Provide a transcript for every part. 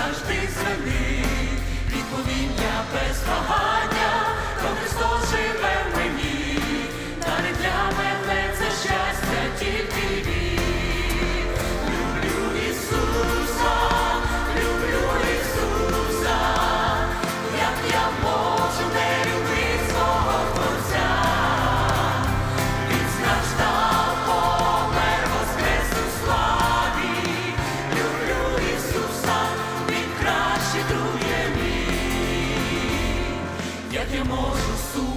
завжди землі, відповім я без вагань. як я можу су.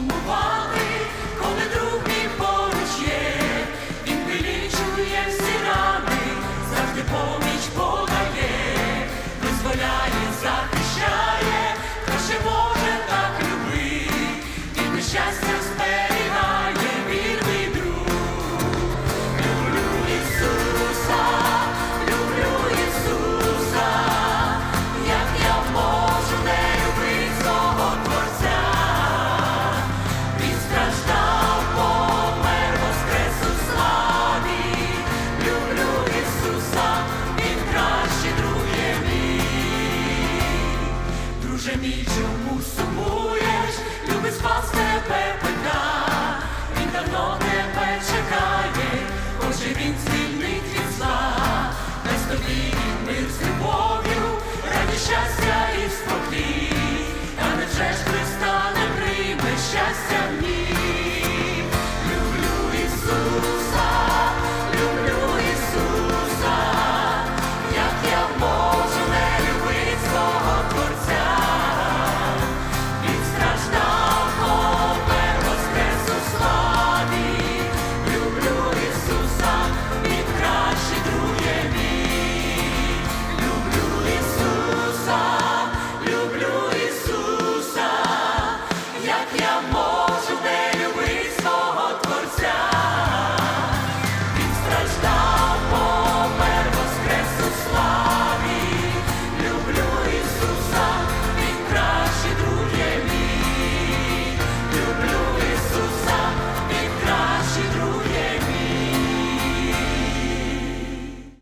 Abraça-me.